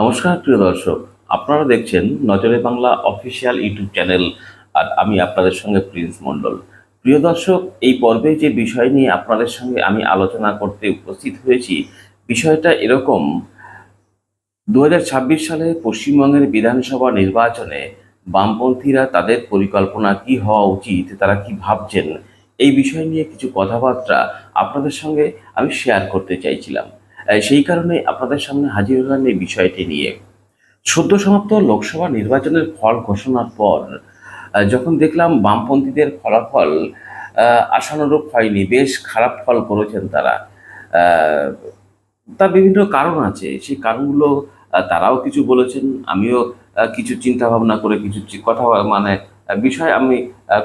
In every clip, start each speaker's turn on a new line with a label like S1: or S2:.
S1: নমস্কার, প্রিয় দর্শক। আপনারা দেখছেন Nojore Bangla official YouTube channel আর আমি আপনাদের সঙ্গে প্রিন্স মণ্ডল। প্রিয় দর্শক, এই পর্বে যে বিষয় নিয়ে আপনাদের সঙ্গে আমি আলোচনা করতে উপস্থিত হয়েছি, বিষয়টা এরকম। দু হাজার ছাব্বিশ সালে পশ্চিমবঙ্গের বিধানসভা নির্বাচনে বামপন্থীরা তাদের পরিকল্পনা কি হওয়া উচিত, তারা কি ভাবছেন, এই বিষয় নিয়ে কিছু কথাবার্তা আপনাদের সঙ্গে আমি শেয়ার করতে চাইছিলাম। সেই কারণে আপনাদের সামনে হাজির হলাম এই বিষয়টি নিয়ে। সদ্য সমাপ্ত লোকসভা নির্বাচনের ফল ঘোষণার পর যখন দেখলাম বামপন্থীদের ফলাফল আশানুরূপ হয়নি, বেশ খারাপ ফল করেছেন তারা। তার বিভিন্ন কারণ আছে, সেই কারণগুলো তারাও কিছু বলেছেন, আমিও কিছু চিন্তা ভাবনা করে কিছু কথা মানে বিষয় আমি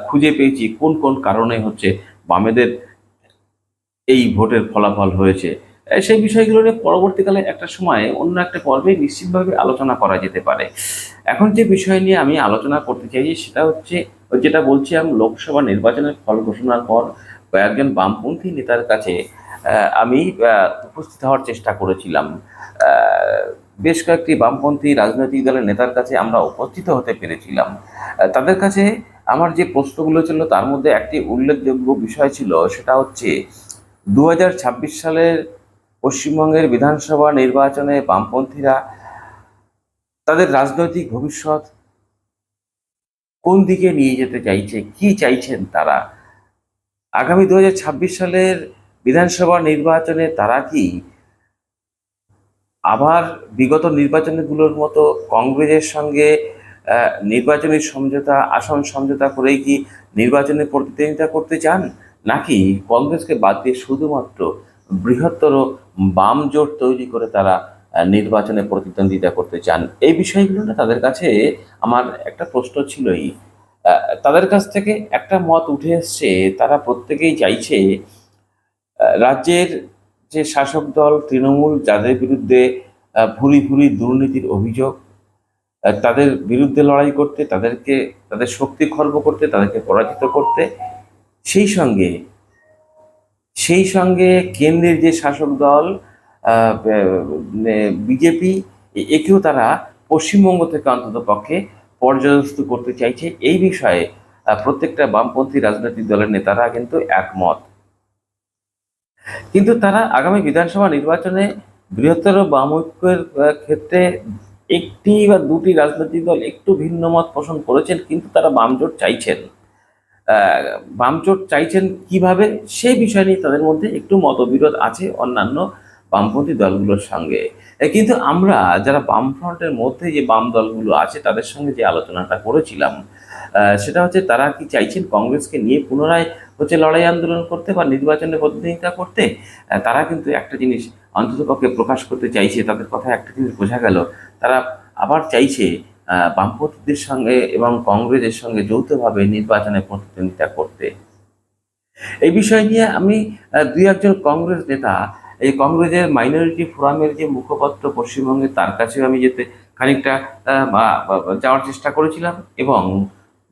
S1: খুঁজে পেয়েছি, কোন কোন কারণে হচ্ছে বামেদের এই ভোটের ফলাফল হয়েছে। সেই বিষয়গুলো নিয়ে পরবর্তীকালে একটা সময়ে অন্য একটা পর্বে নিশ্চিতভাবে আলোচনা করা যেতে পারে। এখন যে বিষয় নিয়ে আমি আলোচনা করতে চাইছি সেটা হচ্ছে যেটা বলছিলাম লোকসভা নির্বাচনের ফল ঘোষণার পর কয়েকজন বামপন্থী নেতার কাছে আমি উপস্থিত হওয়ার চেষ্টা করেছিলাম। বেশ কয়েকটি বামপন্থী রাজনৈতিক দলের নেতার কাছে আমরা উপস্থিত হতে পেরেছিলাম। তাদের কাছে আমার যে প্রশ্নগুলো ছিল তার মধ্যে একটি উল্লেখযোগ্য বিষয় ছিল, সেটা হচ্ছে দু হাজার ছাব্বিশ সালের পশ্চিমবঙ্গের বিধানসভা নির্বাচনে বামপন্থীরা তাদের রাজনৈতিক ভবিষ্যৎ কোন দিকে নিয়ে যেতে চাইছে, কি চাইছেন তারা? আগামী দু হাজার ছাব্বিশ সালের বিধানসভা নির্বাচনে তারা কি আবার বিগত নির্বাচনগুলোর মতো কংগ্রেসের সঙ্গে নির্বাচনী সমঝোতা, আসন সমঝোতা করেই কি নির্বাচনে প্রতিদ্বন্দ্বিতা করতে চান? নাকি কংগ্রেসকে বাদ দিয়ে শুধুমাত্র বৃহত্তর বাম জোট তৈরি করে তারা নির্বাচনে প্রতিদ্বন্দ্বিতা করতে চান। এই বিষয়গুলো না তাদের কাছে আমার একটা প্রশ্ন ছিলই। তাদের কাছ থেকে একটা মত উঠে এসছে, তারা প্রত্যেকেই চাইছে রাজ্যের যে শাসক দল তৃণমূল, যাদের বিরুদ্ধে ভুরি ভুরি দুর্নীতির অভিযোগ তাদের বিরুদ্ধে লড়াই করতে, তাদেরকে, তাদের শক্তি খর্ব করতে, তাদেরকে পরাজিত করতে, সেই সঙ্গে সেই সঙ্গে কেন্দ্রের যে শাসক দল বিজেপি একেও তারা পশ্চিমবঙ্গ থেকে অন্তত পক্ষে পর্যদস্ত করতে চাইছে। এই বিষয়ে প্রত্যেকটা বামপন্থী রাজনৈতিক দলের নেতারা কিন্তু একমত। কিন্তু তারা আগামী বিধানসভা নির্বাচনে বৃহত্তর বাম ঐক্যের ক্ষেত্রে একটি বা দুটি রাজনৈতিক দল একটু ভিন্ন মত পোষণ করেছেন, কিন্তু তারা বামজোট চাইছেন। আহ, বামজোট চাইছেন কীভাবে? সেই বিষয় নিয়ে তাদের মধ্যে একটু মতবিরোধ আছে অন্যান্য বামপন্থী দলগুলোর সঙ্গে। কিন্তু আমরা যারা বামফ্রন্টের মধ্যে যে বাম দলগুলো আছে তাদের সঙ্গে যে আলোচনাটা করেছিলাম সেটা হচ্ছে তারা কি চাইছেন কংগ্রেসকে নিয়ে পুনরায় হচ্ছে লড়াই আন্দোলন করতে বা নির্বাচনে প্রতিদ্বন্দ্বিতা করতে? তারা কিন্তু একটা জিনিস অন্ততপক্ষে প্রকাশ করতে চাইছে তাদের কথা একটা জিনিস বোঝা গেল। তারা আবার চাইছে বামপন্থীদের সঙ্গে এবং কংগ্রেসের সঙ্গে যৌথভাবে নির্বাচনে প্রতিদ্বন্দ্বিতা করতে। এই বিষয় নিয়ে আমি দুই একজন কংগ্রেস নেতা, এই কংগ্রেসের মাইনরিটি ফোরামের যে মুখপত্র পশ্চিমবঙ্গে তার কাছেও আমি যেতে খানিকটা যাওয়ার চেষ্টা করেছিলাম এবং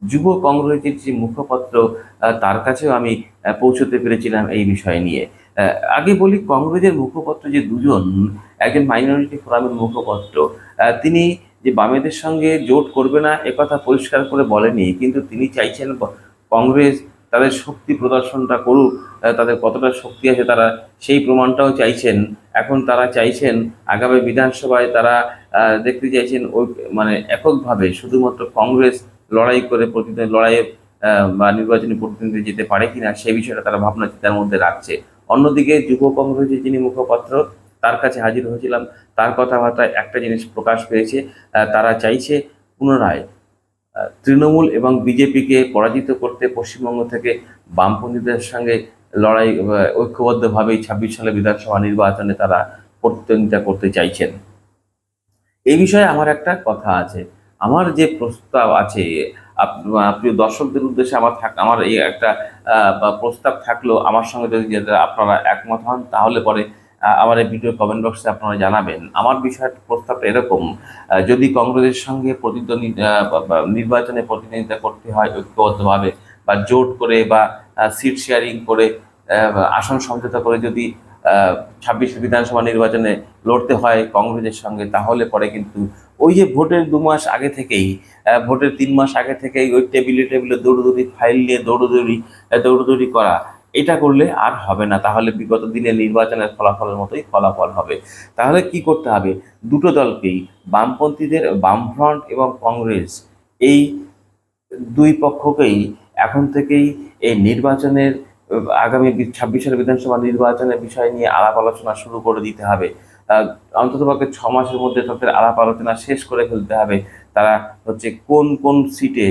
S1: যুব কংগ্রেসের যে মুখপত্র তার কাছেও আমি পৌঁছতে পেরেছিলাম এই বিষয় নিয়ে। আগে বলি কংগ্রেসের মুখপত্র যে দুজন, একজন মাইনরিটি ফোরামের মুখপত্র তিনি যে বামেদের সঙ্গে জোট করবে না একথা পরিষ্কার করে বলেনি, কিন্তু তিনি চাইছেন কংগ্রেস তাদের শক্তি প্রদর্শনটা করুক তাদের কতটা শক্তি আছে তারা সেই প্রমাণটাও চাইছেন। এখন তারা চাইছেন, আগামী বিধানসভায় তারা দেখতে চাইছেন ওই মানে এককভাবে শুধুমাত্র কংগ্রেস লড়াই করে প্রতিদ্বন্দ্বী, লড়াইয়ে বা নির্বাচনী প্রতিদ্বন্দ্বী যেতে পারে কিনা সেই বিষয়টা তারা ভাবনা চিন্তার মধ্যে রাখছে। অন্যদিকে যুব কংগ্রেসের যিনি মুখপাত্র তার কাছে হাজির হয়েছিলাম। তার কথাবার্তায় একটা জিনিস প্রকাশ পেয়েছে তারা চাইছে পুনরায় তৃণমূল এবং বিজেপিকে পরাজিত করতে পশ্চিমবঙ্গ থেকে বামপন্থীদের সঙ্গে লড়াই ঐক্যবদ্ধভাবেই ছাব্বিশ সালে বিধানসভা নির্বাচনে তারা প্রতিদ্বন্দ্বিতা করতে চাইছেন। এই বিষয়ে আমার একটা কথা আছে। আমার যে প্রস্তাব আছে প্রিয় দর্শকদের উদ্দেশ্যে আমার থাক, আমার এই একটা প্রস্তাব থাকল, আমার সঙ্গে যদি আপনারা একমত হন, তাহলে পরে আমার এই ভিডিও কমেন্ট বক্সে আপনারা জানাবেন। আমার বিষয়ের প্রস্তাবটা এরকম যদি কংগ্রেসের সঙ্গে প্রতিদ্বন্দ্বী নির্বাচনে প্রতিদ্বন্দ্বিতা করতে হয় ঐক্যবদ্ধভাবে বা জোট করে বা সিট শেয়ারিং করে আসন সমঝোতা করে যদি ছাব্বিশ বিধানসভা নির্বাচনে লড়তে হয় কংগ্রেসের সঙ্গে, তাহলে পরে কিন্তু ওই যে ভোটের দু মাস আগে থেকেই ভোটের তিন মাস আগে থেকেই ওই টেবিলে টেবিলে দৌড়দৌড়ি, ফাইল নিয়ে দৌড়দৌড়ি দৌড়দৌড়ি করা এটা করলে আর হবে না। তাহলে বিগত দিনে নির্বাচনের ফলাফলের মতোই ফলাফল হবে। তাহলে কি করতে হবে? দুটো দলকেই, বামপন্থীদের বামফ্রন্ট এবং কংগ্রেস, এই দুই পক্ষকেই এখন থেকেই এই নির্বাচনের, আগামী ছাব্বিশের বিধানসভা নির্বাচনের বিষয় নিয়ে আলাপ আলোচনা শুরু করে দিতে হবে। অন্ততপক্ষে ছ মাসের মধ্যে তাদের আলাপ আলোচনা শেষ করে ফেলতে হবে। তারা হচ্ছে কোন কোন সিটে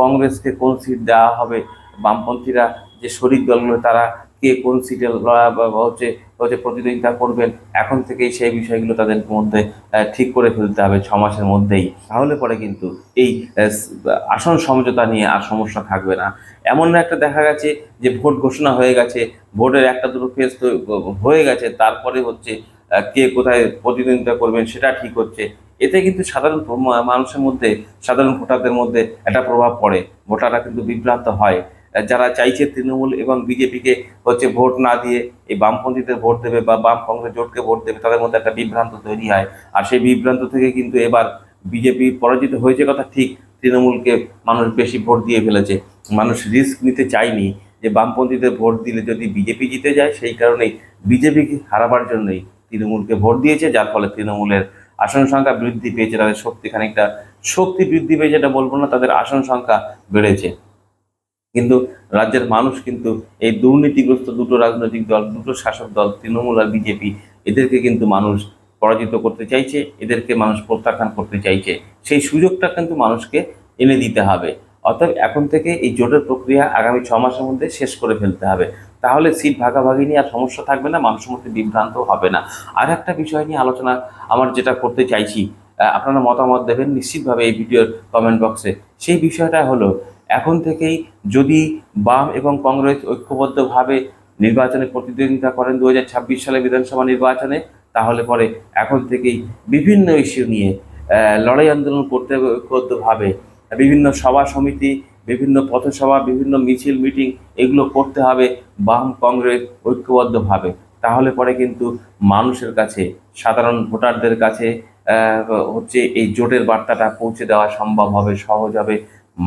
S1: কংগ্রেসকে কোন সিট দেওয়া হবে? বামপন্থীরা যে শরিক দলগুলো তারা কে কোন সিটে বা হচ্ছে হচ্ছে প্রতিদ্বন্দ্বিতা করবেন, এখন থেকেই সেই বিষয়গুলো তাদের মধ্যে ঠিক করে ফেলতে হবে ছ মাসের মধ্যেই। তাহলে পরে কিন্তু এই আসন সমঝোতা নিয়ে আর সমস্যা থাকবে না। এমন একটা দেখা গেছে যে ভোট ঘোষণা হয়ে গেছে, ভোটের একটা দুটো তো হয়ে গেছে, তারপরে হচ্ছে কে কোথায় প্রতিদ্বন্দ্বিতা করবেন সেটা ঠিক হচ্ছে। এতে কিন্তু সাধারণ মানুষের মধ্যে, সাধারণ ভোটারদের মধ্যে একটা প্রভাব পড়ে। ভোটাররা কিন্তু বিভ্রান্ত হয়। যারা চাইছে তৃণমূল এবং বিজেপিকে হচ্ছে ভোট না দিয়ে এই বামপন্থীদের ভোট দেবে বা বাম কংগ্রেস জোটকে ভোট দেবে, তাদের মধ্যে একটা বিভ্রান্ত তৈরি হয়। আর সেই বিভ্রান্ত থেকে কিন্তু এবার বিজেপি পরাজিত হয়েছে কথা ঠিক, তৃণমূলকে মানুষ বেশি ভোট দিয়ে ফেলেছে। মানুষ রিস্ক নিতে চায়নি যে বামপন্থীদের ভোট দিলে যদি বিজেপি জিতে যায়, সেই কারণেই বিজেপিকে হারাবার জন্যই তৃণমূলকে ভোট দিয়েছে, যার ফলে তৃণমূলের আসন সংখ্যা বৃদ্ধি পেয়েছে, তাদের শক্তি খানিকটা, শক্তি বৃদ্ধি পেয়েছে এটা বলব না, তাদের আসন সংখ্যা বেড়েছে। কিন্তু রাজ্যের মানুষ কিন্তু এই দুর্নীতিগ্রস্ত দুটো রাজনৈতিক দল, দুটো শাসক দল, তৃণমূল আর বিজেপি, এদেরকে কিন্তু মানুষ পরাজিত করতে চাইছে, এদেরকে মানুষ প্রত্যাখ্যান করতে চাইছে। সেই সুযোগটা কিন্তু মানুষকে এনে দিতে হবে। অতএব এখন থেকে এই জোটের প্রক্রিয়া আগামী ছ মাসের মধ্যে শেষ করে ফেলতে হবে। তাহলে সিট ভাগাভাগি নিয়ে আর সমস্যা থাকবে না, মানুষের মধ্যে বিভ্রান্ত হবে না। আর একটা বিষয় নিয়ে আলোচনা আমার যেটা করতে চাইছি আপনারা মতামত দেবেন, নিশ্চিতভাবে এই ভিডিওর কমেন্ট বক্সে সেই বিষয়টা হলো এখন থেকেই যদি বাম এবং কংগ্রেস ঐক্যবদ্ধভাবে নির্বাচনে প্রতিদ্বন্দ্বিতা করেন দু সালে বিধানসভা নির্বাচনে, তাহলে পরে এখন থেকেই বিভিন্ন ইস্যু নিয়ে লড়াই আন্দোলন করতে ঐক্যবদ্ধভাবে। বিভিন্ন সভা সমিতি, বিভিন্ন পথসভা, বিভিন্ন মিছিল, মিটিং, এগুলো করতে হবে বাম কংগ্রেস ঐক্যবদ্ধভাবে। তাহলে পরে কিন্তু মানুষের কাছে, সাধারণ ভোটারদের কাছে হচ্ছে এই জোটের বার্তাটা পৌঁছে দেওয়া সম্ভব হবে, সহজ হবে।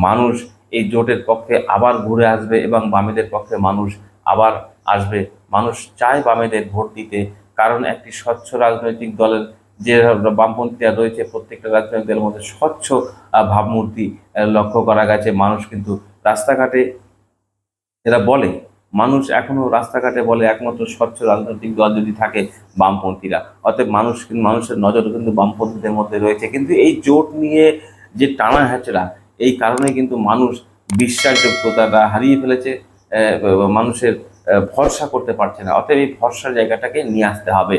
S1: মানুষ এই জোটের পক্ষে আবার ঘুরে আসবে এবং বামেদের পক্ষে মানুষ আবার আসবে। মানুষ চায় বামেদের ভোট দিতে, কারণ একটি স্বচ্ছ রাজনৈতিক দলের যে বামপন্থীরা রয়েছে, প্রত্যেকটা রাজনৈতিক দলের মধ্যে স্বচ্ছ ভাবমূর্তি লক্ষ্য করা গেছে। মানুষ কিন্তু রাস্তাঘাটে এরা বলে, মানুষ এখনও রাস্তাঘাটে বলে, একমাত্র স্বচ্ছ রাজনৈতিক দল যদি থাকে, বামপন্থীরা। অতএব মানুষ, মানুষের নজর কিন্তু বামপন্থীদের মধ্যে রয়েছে। কিন্তু এই জোট নিয়ে যে টানা হ্যাচড়া এই কারণে কিন্তু মানুষ বিশ্বাসযোগ্যতাটা হারিয়ে ফেলেছে মানুষের ভরসা করতে পারছে না। অতএব এই ভরসার জায়গাটাকে নিয়ে আসতে হবে।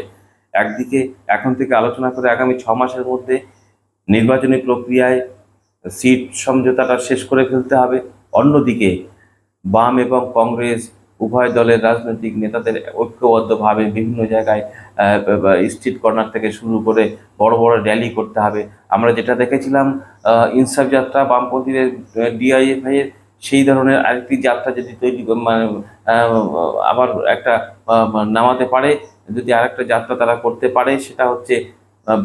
S1: একদিকে এখন থেকে আলোচনা করে আগামী ছ মাসের মধ্যে নির্বাচনী প্রক্রিয়ায় সিট সমঝোতাটা শেষ করে ফেলতে হবে। অন্যদিকে বাম এবং কংগ্রেস উভয় দলের রাজনৈতিক নেতাদের ঐক্যবদ্ধভাবে বিভিন্ন জায়গায় স্ট্রিট কর্নার থেকে শুরু করে বড় বড় র্যালি করতে হবে। আমরা যেটা দেখেছিলাম ইনসাফ যাত্রা, বামপন্থীদের ডিআইএফআই এর সেই ধরনের আরেকটি যাত্রা যদি তৈরি মানে আবার একটা নামাতে পারে, যদি আরেকটা যাত্রা তারা করতে পারে, সেটা হচ্ছে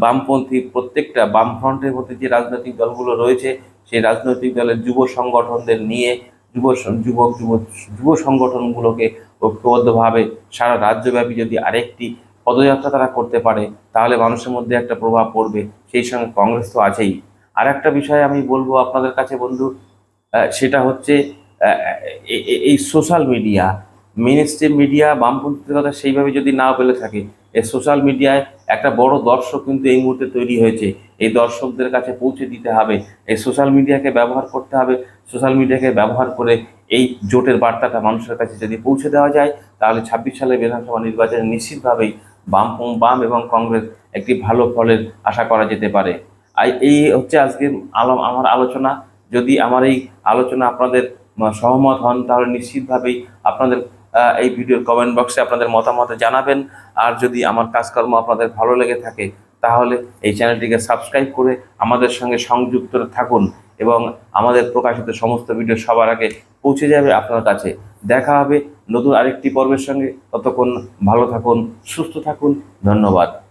S1: বামপন্থী প্রত্যেকটা বামফ্রন্টের মধ্যে যে রাজনৈতিক দলগুলো রয়েছে, সেই রাজনৈতিক দলের যুব সংগঠনদের নিয়ে যুব যুবক যুব যুব সংগঠনগুলোকে ঐক্যবদ্ধভাবে সারা রাজ্যব্যাপী যদি আরেকটি পদযাত্রা তারা করতে পারে, তাহলে মানুষের মধ্যে একটা প্রভাব পড়বে। সেই সঙ্গে কংগ্রেস তো আছেই। আর একটা বিষয় আমি বলব আপনাদের কাছে বন্ধু সেটা হচ্ছে এই social media mainstream media বামপন্থীদের কথা সেইভাবে যদি না বলে থাকে এই সোশ্যাল মিডিয়ায় একটা বড় দর্শক কিন্তু এই মুহূর্তে তৈরি হয়েছে। এই দর্শকদের কাছে পৌঁছে দিতে হবে। এই সোশ্যাল মিডিয়াকে ব্যবহার করতে হবে। সোশ্যাল মিডিয়াকে ব্যবহার করে এই জোটের বার্তাটা মানুষের কাছে যদি পৌঁছে দেওয়া যায়, তাহলে ছাব্বিশ সালে বিধানসভা নির্বাচনে নিশ্চিতভাবেই বাম বাম এবং কংগ্রেস একটি ভালো ফলের আশা করা যেতে পারে। আর এই হচ্ছে আজকে আলো, আমার আলোচনা। যদি আমার এই আলোচনা আপনাদের সহমত হন, তাহলে নিশ্চিতভাবেই আপনাদের এই ভিডিওর কমেন্ট বক্সে আপনাদের মতামত জানাবেন। আর যদি আমার কাজকর্ম আপনাদের ভালো লেগে থাকে, তাহলে এই চ্যানেলটিকে সাবস্ক্রাইব করে আমাদের সঙ্গে সংযুক্ত থাকুন এবং আমাদের প্রকাশিত সমস্ত ভিডিও সবার আগে পৌঁছে যাবে আপনার কাছে। দেখা হবে নতুন আরেকটি পর্বের সঙ্গে। ততক্ষণ ভালো থাকুন, সুস্থ থাকুন। ধন্যবাদ।